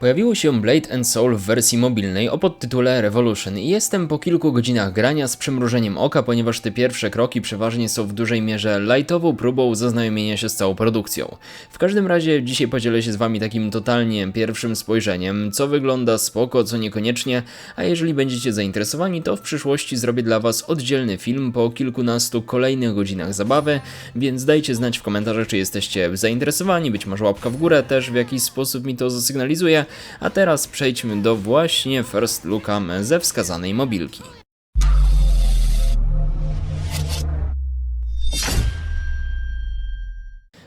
Pojawiło się Blade and Soul w wersji mobilnej o podtytule Revolution i jestem po kilku godzinach grania z przymrużeniem oka, ponieważ te pierwsze kroki przeważnie są w dużej mierze lightową próbą zaznajomienia się z całą produkcją. W każdym razie dzisiaj podzielę się z wami takim totalnie pierwszym spojrzeniem, co wygląda spoko, co niekoniecznie, a jeżeli będziecie zainteresowani, to w przyszłości zrobię dla was oddzielny film po kilkunastu kolejnych godzinach zabawy, więc dajcie znać w komentarzach, czy jesteście zainteresowani, być może łapka w górę też w jakiś sposób mi to zasygnalizuje, a teraz przejdźmy do właśnie first looka ze wskazanej mobilki.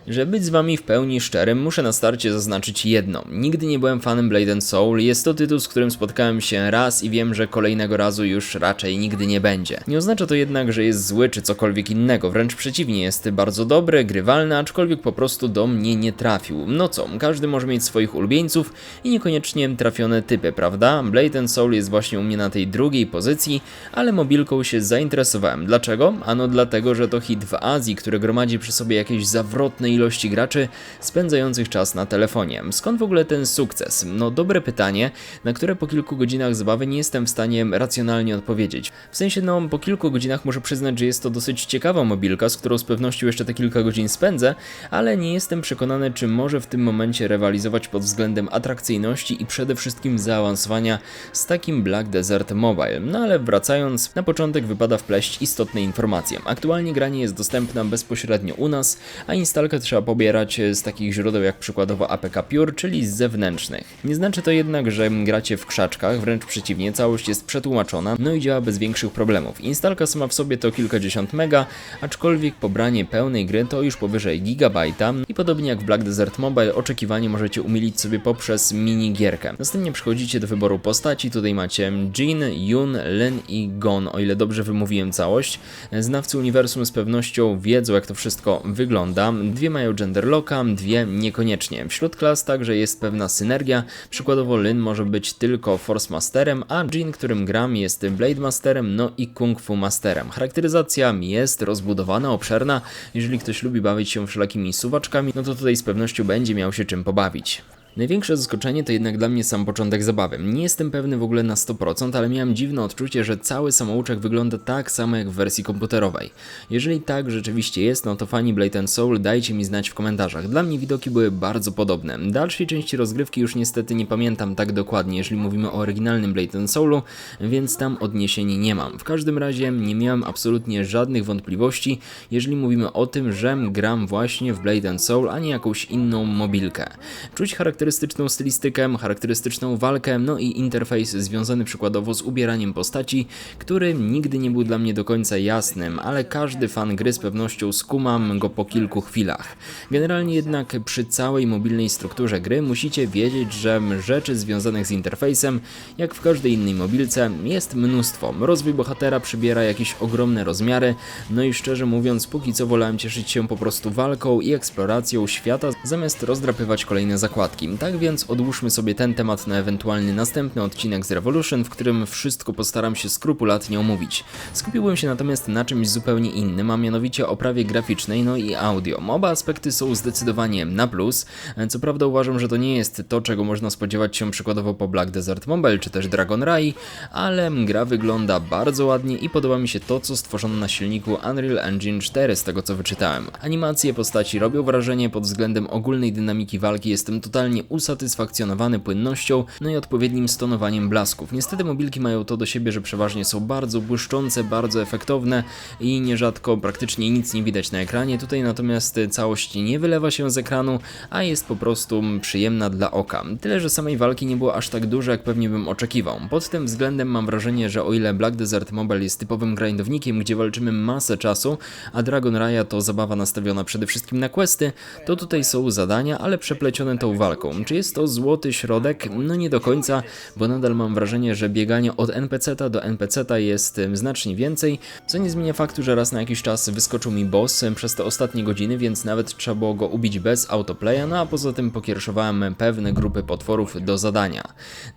Żeby być z wami w pełni szczerym, muszę na starcie zaznaczyć jedno. Nigdy nie byłem fanem Blade Soul, jest to tytuł, z którym spotkałem się raz i wiem, że kolejnego razu już raczej nigdy nie będzie. Nie oznacza to jednak, że jest zły czy cokolwiek innego, wręcz przeciwnie, jest bardzo dobry, grywalny, aczkolwiek po prostu do mnie nie trafił. No co, każdy może mieć swoich ulubieńców i niekoniecznie trafione typy, prawda? Blade Soul jest właśnie u mnie na tej drugiej pozycji, ale mobilką się zainteresowałem. Dlaczego? Ano dlatego, że to hit w Azji, który gromadzi przy sobie jakieś zawrotne ilości graczy spędzających czas na telefonie. Skąd w ogóle ten sukces? No dobre pytanie, na które po kilku godzinach zabawy nie jestem w stanie racjonalnie odpowiedzieć. W sensie no po kilku godzinach muszę przyznać, że jest to dosyć ciekawa mobilka, z którą z pewnością jeszcze te kilka godzin spędzę, ale nie jestem przekonany, czy może w tym momencie rywalizować pod względem atrakcyjności i przede wszystkim zaawansowania z takim Black Desert Mobile. No ale wracając, na początek wypada wpleść istotne informacje. Aktualnie granie jest dostępna bezpośrednio u nas, a instalkę trzeba pobierać z takich źródeł jak przykładowo APK Pure, czyli z zewnętrznych. Nie znaczy to jednak, że gracie w krzaczkach, wręcz przeciwnie, całość jest przetłumaczona, no i działa bez większych problemów. Instalka sama w sobie to kilkadziesiąt mega, aczkolwiek pobranie pełnej gry to już powyżej gigabajta i podobnie jak w Black Desert Mobile oczekiwanie możecie umilić sobie poprzez minigierkę. Następnie przechodzicie do wyboru postaci, tutaj macie Jin, Yun, Lin i Gon, o ile dobrze wymówiłem całość. Znawcy uniwersum z pewnością wiedzą jak to wszystko wygląda. Dwie mają gender locka, dwie niekoniecznie. Wśród klas także jest pewna synergia, przykładowo Lin może być tylko Force Masterem, a Jin, którym gram jest Blade Masterem, no i Kung Fu Masterem. Charakteryzacja jest rozbudowana, obszerna, jeżeli ktoś lubi bawić się wszelakimi suwaczkami, no to tutaj z pewnością będzie miał się czym pobawić. Największe zaskoczenie to jednak dla mnie sam początek zabawy. Nie jestem pewny w ogóle na 100%, ale miałem dziwne odczucie, że cały samouczek wygląda tak samo jak w wersji komputerowej. Jeżeli tak rzeczywiście jest, no to fani Blade Soul dajcie mi znać w komentarzach. Dla mnie widoki były bardzo podobne. Dalszej części rozgrywki już niestety nie pamiętam tak dokładnie, jeżeli mówimy o oryginalnym Blade Soulu, więc tam odniesień nie mam. W każdym razie nie miałem absolutnie żadnych wątpliwości, jeżeli mówimy o tym, że gram właśnie w Blade Soul, a nie jakąś inną mobilkę. Czuć charakterystyczną stylistykę, charakterystyczną walkę, no i interfejs związany przykładowo z ubieraniem postaci, który nigdy nie był dla mnie do końca jasnym, ale każdy fan gry z pewnością skumam go po kilku chwilach. Generalnie jednak przy całej mobilnej strukturze gry musicie wiedzieć, że rzeczy związanych z interfejsem, jak w każdej innej mobilce, jest mnóstwo. Rozwój bohatera przybiera jakieś ogromne rozmiary, no i szczerze mówiąc, póki co wolałem cieszyć się po prostu walką i eksploracją świata, zamiast rozdrapywać kolejne zakładki. Tak więc odłóżmy sobie ten temat na ewentualny następny odcinek z Revolution, w którym wszystko postaram się skrupulatnie omówić. Skupiłbym się natomiast na czymś zupełnie innym, a mianowicie oprawie graficznej, no i audio. Oba aspekty są zdecydowanie na plus. Co prawda uważam, że to nie jest to, czego można spodziewać się przykładowo po Black Desert Mobile czy też Dragon Rai, ale gra wygląda bardzo ładnie i podoba mi się to, co stworzono na silniku Unreal Engine 4 z tego co wyczytałem. Animacje postaci robią wrażenie pod względem ogólnej dynamiki walki, jestem totalnie usatysfakcjonowany płynnością, no i odpowiednim stonowaniem blasków. Niestety mobilki mają to do siebie, że przeważnie są bardzo błyszczące, bardzo efektowne i nierzadko praktycznie nic nie widać na ekranie. Tutaj natomiast całość nie wylewa się z ekranu, a jest po prostu przyjemna dla oka. Tyle, że samej walki nie było aż tak dużo, jak pewnie bym oczekiwał. Pod tym względem mam wrażenie, że o ile Black Desert Mobile jest typowym grindownikiem, gdzie walczymy masę czasu, a Dragon Raya to zabawa nastawiona przede wszystkim na questy, to tutaj są zadania, ale przeplecione tą walką. Czy jest to złoty środek? No nie do końca, bo nadal mam wrażenie, że bieganie od NPC-ta do NPC-ta jest znacznie więcej, co nie zmienia faktu, że raz na jakiś czas wyskoczył mi boss przez te ostatnie godziny, więc nawet trzeba było go ubić bez autoplaya, no a poza tym pokierowałem pewne grupy potworów do zadania.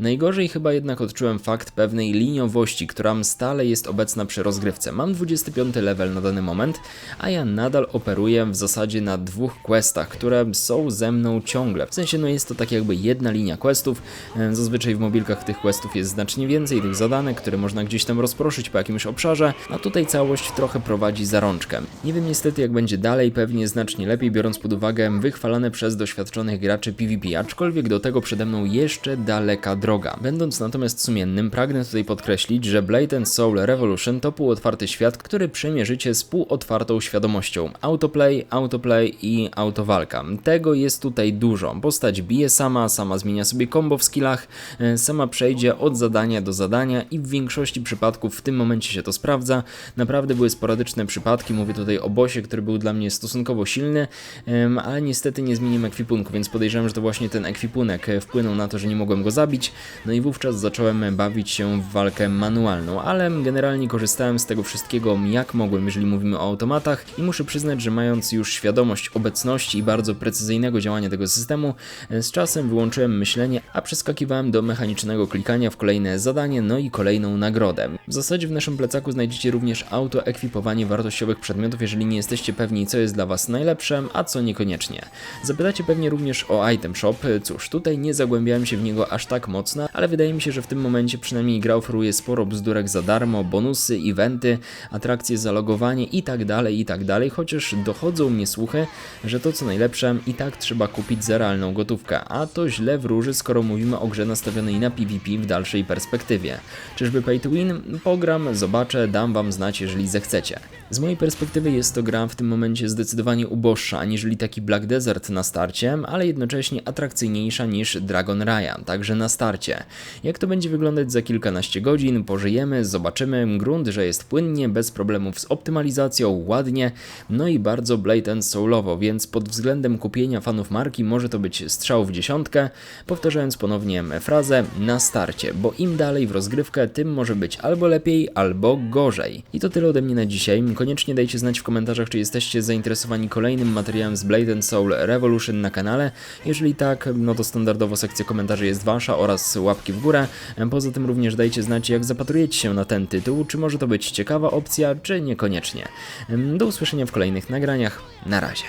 Najgorzej chyba jednak odczułem fakt pewnej liniowości, która stale jest obecna przy rozgrywce. Mam 25 level na dany moment, a ja nadal operuję w zasadzie na dwóch questach, które są ze mną ciągle. W sensie no jest jest to tak jakby jedna linia questów. E, Zazwyczaj w mobilkach tych questów jest znacznie więcej, tych zadanek, które można gdzieś tam rozproszyć po jakimś obszarze, a tutaj całość trochę prowadzi za rączkę. Nie wiem niestety jak będzie dalej, pewnie znacznie lepiej biorąc pod uwagę wychwalane przez doświadczonych graczy PvP, aczkolwiek do tego przede mną jeszcze daleka droga. Będąc natomiast sumiennym, pragnę tutaj podkreślić, że Blade Soul Revolution to półotwarty świat, który przemierzycie z półotwartą świadomością. Autoplay, autoplay i autowalka. Tego jest tutaj dużo. Postać bije sama, sama zmienia sobie combo w skillach, e, sama przejdzie od zadania do zadania i w większości przypadków w tym momencie się to sprawdza. Naprawdę były sporadyczne przypadki, mówię tutaj o bosie, który był dla mnie stosunkowo silny, ale niestety nie zmieniłem ekwipunku, więc podejrzewam, że to właśnie ten ekwipunek e, wpłynął na to, że nie mogłem go zabić, no i wówczas zacząłem bawić się w walkę manualną, ale generalnie korzystałem z tego wszystkiego jak mogłem, jeżeli mówimy o automatach i muszę przyznać, że mając już świadomość obecności i bardzo precyzyjnego działania tego systemu, e, z czasem wyłączyłem myślenie, a przeskakiwałem do mechanicznego klikania w kolejne zadanie, no i kolejną nagrodę. W zasadzie w naszym plecaku znajdziecie również autoekwipowanie wartościowych przedmiotów, jeżeli nie jesteście pewni, co jest dla Was najlepsze, a co niekoniecznie. Zapytacie pewnie również o item shop. Cóż, tutaj nie zagłębiałem się w niego aż tak mocno, ale wydaje mi się, że w tym momencie przynajmniej gra oferuje sporo bzdurek za darmo, bonusy, eventy, atrakcje za logowanie i tak dalej, i tak dalej, chociaż dochodzą mnie słuchy, że to co najlepsze i tak trzeba kupić za realną gotówkę, a to źle wróży, skoro mówimy o grze nastawionej na PvP w dalszej perspektywie. Czyżby pay to win? Pogram, zobaczę, dam wam znać, jeżeli zechcecie. Z mojej perspektywy jest to gra w tym momencie zdecydowanie uboższa aniżeli taki Black Desert na starcie, ale jednocześnie atrakcyjniejsza niż Dragon Ryan, także na starcie. Jak to będzie wyglądać za kilkanaście godzin, pożyjemy, zobaczymy. Grunt, że jest płynnie, bez problemów z optymalizacją, ładnie, no i bardzo Blade and Soulowo, więc pod względem kupienia fanów marki może to być strzał w dziesiątkę, powtarzając ponownie frazę na starcie, bo im dalej w rozgrywkę, tym może być albo lepiej, albo gorzej. I to tyle ode mnie na dzisiaj. Koniecznie dajcie znać w komentarzach, czy jesteście zainteresowani kolejnym materiałem z Blade Soul Revolution na kanale. Jeżeli tak, no to standardowo sekcja komentarzy jest wasza oraz łapki w górę. Poza tym również dajcie znać, jak zapatrujecie się na ten tytuł, czy może to być ciekawa opcja, czy niekoniecznie. Do usłyszenia w kolejnych nagraniach. Na razie.